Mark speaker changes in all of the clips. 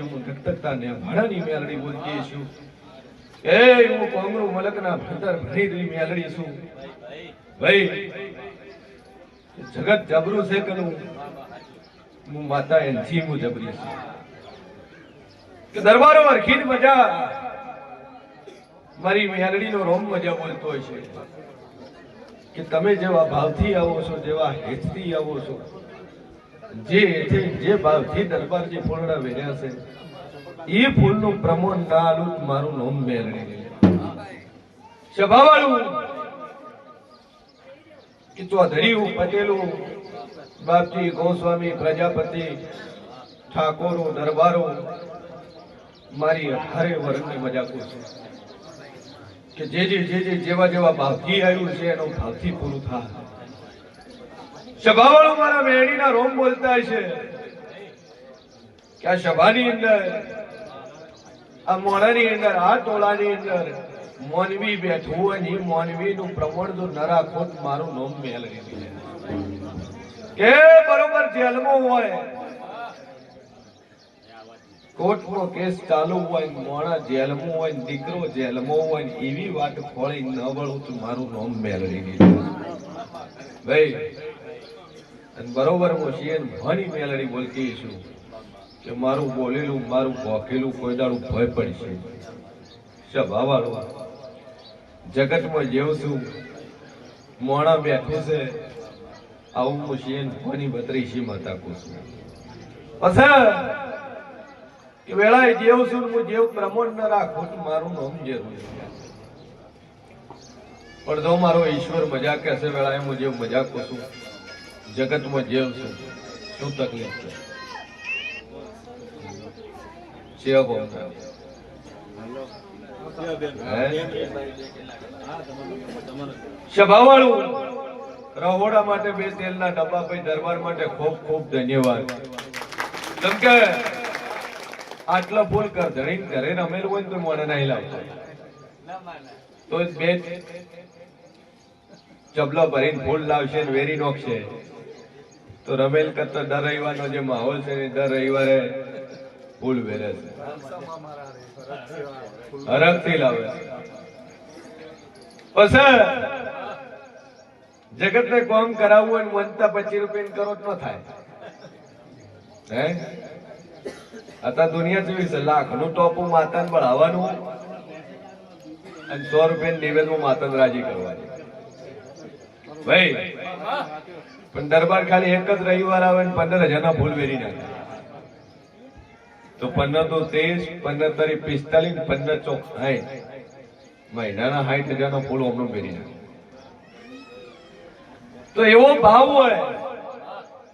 Speaker 1: હું ધકધકતા ભાડાની જગત જબરું છે કનું માતા એનથી હું જબરી દરબારો અરખીન મજા. મારી મેલડીનો રોમ મજા બોલતો હોય છે. કે તમે જેવા ભાવથી આવો છો, જેવા હેતથી આવો છો જે એથી જે ભાવથી દરબારજી ફૂલડા વેર્યા છે, એ ફૂલનું પ્રમોણ ના આલું મારું નોમ મેળવી. સભાવાળું ચૌધરી પટેલું, બાપજી ગોસ્વામી, પ્રજાપતિ, ઠાકોરો, દરબારો, મારી હરે વર્ગની મજાક છે. કે જે જે જે જેવા જેવા ભાવથી આવ્યું છે, એનો ભાવથી પૂરું થાય. સભાવાળો મારા મેળીના રોમ બોલતા છે કે આ સભાની અંદર, આ મોડાની અંદર, આ ટોળાની અંદર મોનવી બેઠું હોય ને મોનવીનું પ્રમાણ જો ન રાખો મારું નોમ મેલ દે. કે બરોબર જેલમાં હોય કોર્ટનો કેસ ચાલુ હોય, મોણા જેલમાં હોય, દીકરો જેલમાં હોય એવી વાત ખોળી ન વળું તો મારું નામ મેળવી દીધું. ભાઈ અને બરોબર છીએ ભણી મેલડી બોલતી છું કે મારું બોલેલું, મારું ભોખેલું કોઈ દાડું ભય પડશે. સભાવાળું જગતમાં જેવું છું, મોણા બેઠું છે, આવું હું છીએ ને ભણી બતરી શી માતા કુશું પછી વેળાએ જેવું છું હું જેવું પ્રમોદ ન રાખું તો મારું નામ છે. પણ જો મારો ઈશ્વર મજાક કહેશે વેળાએ હું જેવું મજાક કરું જગતમાં જેમ છે, શું તકલીફ છે? સભાવાળું, રહોડા માટે બે તેલના ડબ્બા ભાઈ દરબાર માટે ખૂબ ખૂબ ધન્યવાદ. કેમ કે આટલા ફૂલ કર ધણી ઘરે રમેલું હોય તો મને નહીં લાવતો. તો બે ચબલો ભરીને ફૂલ લાવશે વેરી નોખશે. તો રમેલ કરતા દર રવિવારનો જે માહોલ છે ને, દર રવિવારે ફૂલ વેરે છે. હરખથી લાવે પછી જગત ને કોમ કરાવવું અને મનતા પચીસ રૂપિયા કરો તો ન થાય. હે? અત્યારે દુનિયા જેવી છે લાખનું ટોપું માતાને બળાવવાનું અને સો રૂપિયા નિવેદમાં માતાને રાજી કરવાની. ભાઈ પણ દરબાર ખાલી એક જ રવિવાર આવે ને પંદર હજારના ફૂલ વેરી નાખે. તો પંદર તો ત્રીસ પંદર તારી પિસ્તાલીસ પંદર ચોક સાઠ મહિનાના સાઠ હજારનો ફૂલ હમણાં વેરી નાખે. તો એવો ભાવ હોય,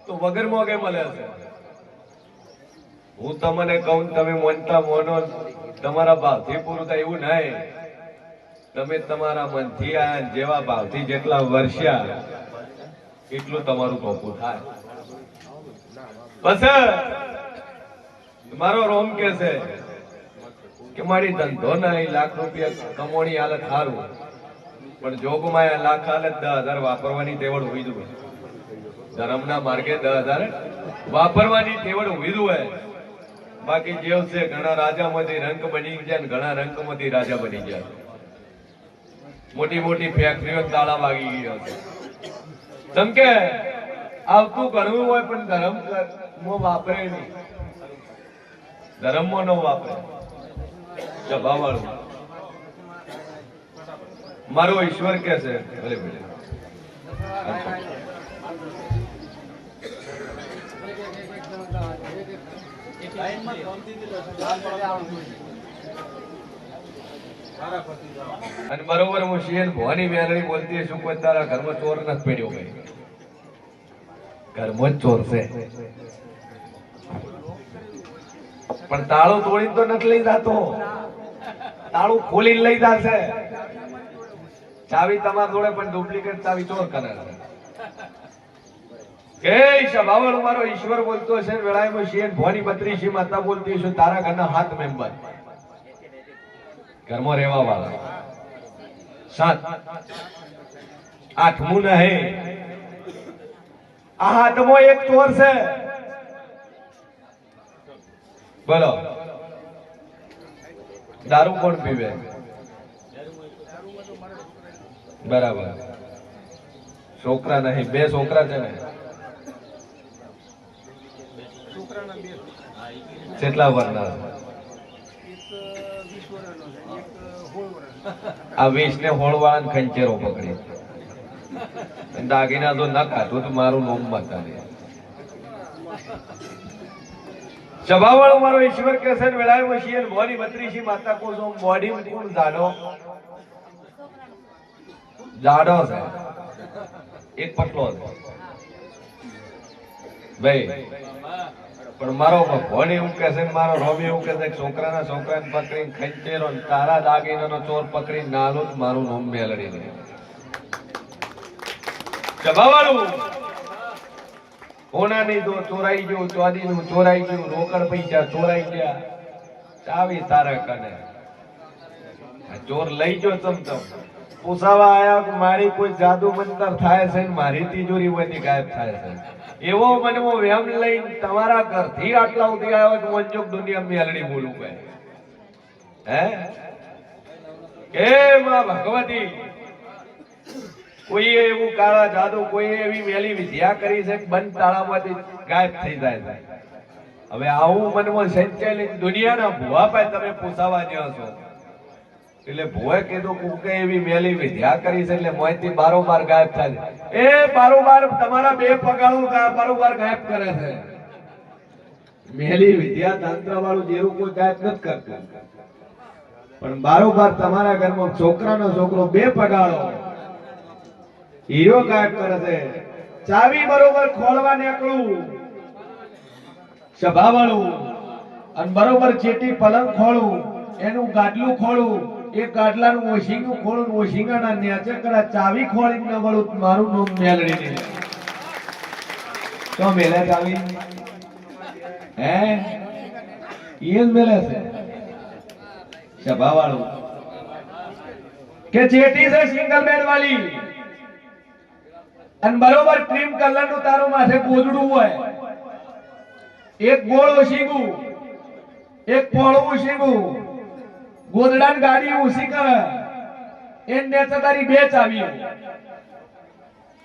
Speaker 1: તો વગર મોગે મળે છે? હું તમને કહું તમે મનતા મોનો તમારા ભાવથી પૂરું થાય એવું નહીં. તમે તમારા મનથી આ જેવા ભાવથી જેટલા વર્ષ્યા એટલું તમારું ટોપું થાય? બસ મારો રોમ કે છે કે મારી ધંધો નહીં, લાખ રૂપિયા કમોણી હાલત સારું. પણ જોગમાં લાખ હાલત દસ હજાર વાપરવાની તેવડ હોઈ દઉં ધર્મના માર્ગે દસ હજાર વાપરવાની તેવડ હોઈ દઉં બાકી જેવ છે, ઘણા રાજામાંથી રંગ બની ગયા ને ઘણા રંગમાંથી રાજા બની ગયા. મોટી મોટી ફેક્ટરીઓ તાળા વાગી ગયો છે. જેમ કે આવતું ગણવું હોય પણ ધર્મમાં વાપરે નહીં. ધર્મમાં ન વાપરે. સ્વભાવવાળું મારો ઈશ્વર કે છે, ભલે ભલે. અચ્છા. અને બરોબર હું શિયન ભવાની મેલડી બોલતી શું કોઈ તારા ઘરમાં ચોર નથી પડ્યો ભાઈ. ઘરમાં જ ચોર છે. પણ તાળું તોડી તો નથી લઈ જતો. તાળું ખોલી લઈ જશે. ચાવી તમારા જોડે, પણ ડુપ્લિકેટ ચાવી ચોર કરે કે સભાવળ મારો ઈશ્વર બોલતો છે, વેળાએ શિયન ભવાની બત્રીસી માતા બોલતી છું, તારા ઘરના હાથ મેમ્બર ઘરમાં રહેવા વાળા સાત આઠમું નહીં આ હાથમાં એક ચોર છે. બોલો. દારૂ કોણ પીવે? બરાબર. છોકરા નહીં બે છોકરા છે ને? કેટલા વરના
Speaker 2: એક વીસ વર્ષનો છે એક સોળ વર્ષ
Speaker 1: આ વીસ ને હોળવાળા ખંચેરો પકડે દાગીના તો ના ખાધું તો મારું નોમ માતા ને સભાવાળો મારો ઈશ્વર કેસર વેળાય વશીએ મોડી બત્રીસી માતા કો જો મોડી કોણ જાડો જાડો છે. એક પટલો છે. ભાઈ પણ મારો ભગવાન એવું કે છે ને, મારો રોમી એવું કે છે, છોકરાના છોકરાને પકડીને ખેંચેલો તારા દાગીનાનો ચોર પકડી નાલો જ મારું નામ મેલડી દે કોના નહીં તો ચોરાઈ ગયું ચોદીનું ચોરાઈ ગયું, રોકડ પૈસા ચોરાઈ ગયા. ચાવી તારા કને? ચોર લઈ ગયો ચમચમ પૂછાવા આયા, મારી કોઈ જાદુ મંતર થાય છે, મારી તિજોરી બધી ગાયબ થાય છે. એવો મને હું વેમ લઈને તમારા ઘરથી આટલા સુધી આવ્યો કે વંજોક દુનિયા મેલડી બોલું કહે હે? કે માં ભગવતી? કોઈએ એવું કાળા જાદુ, કોઈએ એવી મેલી વિદ્યા કરી છે બંધ તાળામાંથી ગાયબ થઈ જાય છે. હવે આવું મનમાં સંચાલિત દુનિયાના ભુવા ભાઈ તમે પૂછાવા જ્યાં છો. એટલે ભોએ કીધું કે કે એવી મેલી વિદ્યા કરી છે એટલે મોંથી બારોબાર ગાયબ થાય એ બારોબાર તમારા બે પગાળું બારોબાર ગાયબ કરે છે. મેલી વિદ્યા તંત્ર વાળું જેવું કોઈ ગાયબ નથી કરતું. પણ બારોબાર તમારા ઘરમાં છોકરાનો છોકરો બે પગાળો હીરો ગાયબ કરે છે. ચાવી બરોબર ખોલવા નીકળું. સભાવાળું અને બરોબર ચેટી પલંગ ખોળું. એનું ગાડલું ખોળું. એ ગાડલાનું ઓશિંગું ખોળું ઓશિંગાના નેચે કડા ચાવી ખોળી ન વળું મારું નોમ મેલડી ને તો મેલે ચાવી? હે? ઈયન મેલે છે. સભાવાળું. કે ચેટી છે સિંગલ બેડ વાળી? અને બરોબર ક્રીમ કલરનું તારું માથે ગોદડું હોય. એક ગોળ ઓશીગું, એક પોળું ઓશીગું. ગોદડા ગાડી ઉસી કરે. એન નેચે તારી બે ચાવી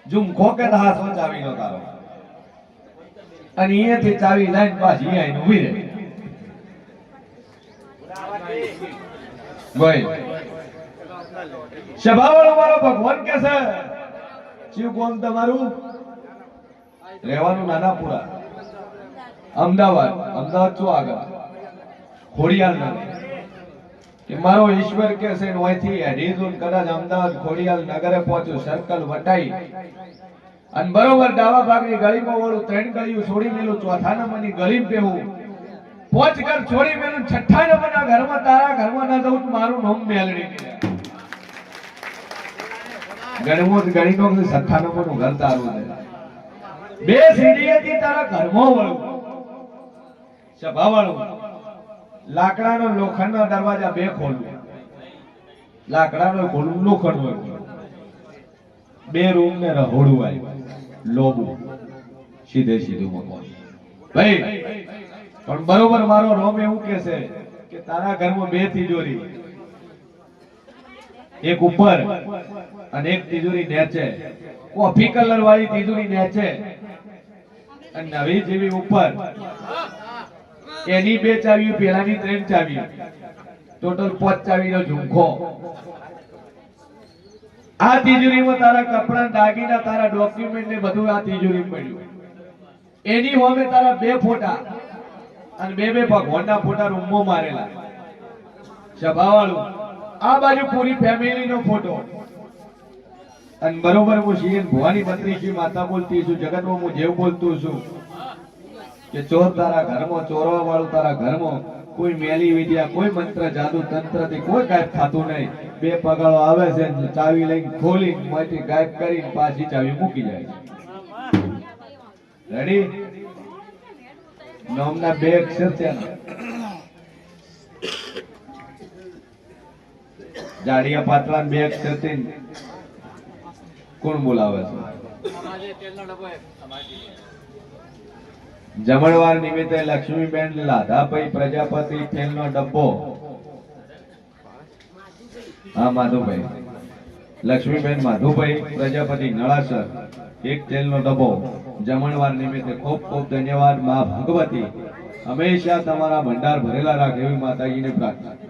Speaker 1: ઝુમખો કે હાથો ચાવી નો તારો. અને અહીંયાથી ચાવી લઈને પાછી આવીને ઊભી રહે. ભાઈ સભાવાળો મારો ભગવાન કે છે? શિવ કોણ તમારું? રહેવાનું નાનાપુરા. અમદાવાદ. અમદાવાદ શું આગળ? ખોડિયાર નગર. કે મારો ઈશ્વર કે છે અહીંથી હેડીઝોન કદાચ અમદાવાદ ખોડિયાલ નગરે પહોંચ્યું સર્કલ વટાઈ. અને બરોબર ડાબા ભાગની ગળીમાં વળું ત્રણ ગળીઓ છોડી મેલું ચોથા નંબરની ગળી પેવું પોચ ઘર છોડી મેલું છઠ્ઠા નંબરના ઘરમાં તારા ઘરમાં ના જવું મારું નામ મેલડી નહીં. જ તો ગણી નો સત્તા નંબરનું ઘર તારું બે સીડીએથી તારા ઘરમાં વળું. સભા વાળું. લાકડાનો લોખંડનો દરવાજા બે ખોલવું લાકડાનો ખોલવું લોખંડ હોય. બે રૂમ ને રહોડું આવ્યું લોબું. સીધે સીધું મકાન ભાઈ, પણ બરોબર મારો રોમ એવું કે છે કે તારા ઘરમાં બે તિજોરી. એક ઉપર અને એક તિજોરી નીચે. કોફી કલર વાળી તિજોરી નીચે. અને નવી જેવી ઉપર. એની બે ચાવી પેલાની ત્રણ ચાવી ટોટલ પાંચ ચાવીનો ઝુમખો. આ તિજોરીમાં તારા કપડા, દાગીના, તારા ડોક્યુમેન્ટ ને બધું આ તિજોરી પડ્યું એની હોમે તારા બે ફોટા અને બે બે ભગવાનના ફોટા રૂમમાં મારેલા. સભાવાળું, આ બાજુ પૂરી ફેમિલી નો ફોટો. અને બરોબર હું શિયન ભવાની શ્રી માતા બોલતી છું, જગતમાં હું જેવ બોલતું છું. કે ચોર તારા ઘરમાં ચોરવા વાળું તારા ઘરમાં કોઈ મેલી વિદ્યા, કોઈ મંત્ર, જાદુ તંત્રથી કોઈ ગાયબ થતું નહીં. બે પગાળો આવે છે, ચાવી લઈને ખોલી માંથી ગાયબ કરીને પાછી ચાવી મૂકી જાય રેડી નામના બે અક્ષર છે ને જાડિયા પાતળા બે અક્ષરથી કોણ બોલાવે છે? જમણવાર નિમિત્તે લક્ષ્મીબેન લાધાભાઈ પ્રજાપતિ તેલનો ડબ્બો. હા, માધુભાઈ. લક્ષ્મીબેન માધુભાઈ પ્રજાપતિ નળાસર, એક તેલનો ડબ્બો. જમણવાર નિમિત્તે ખૂબ ખૂબ ધન્યવાદ, મા ભગવતી. હંમેશા તમારા ભંડાર ભરેલા રાખે એવી માતાજીને પ્રાર્થના.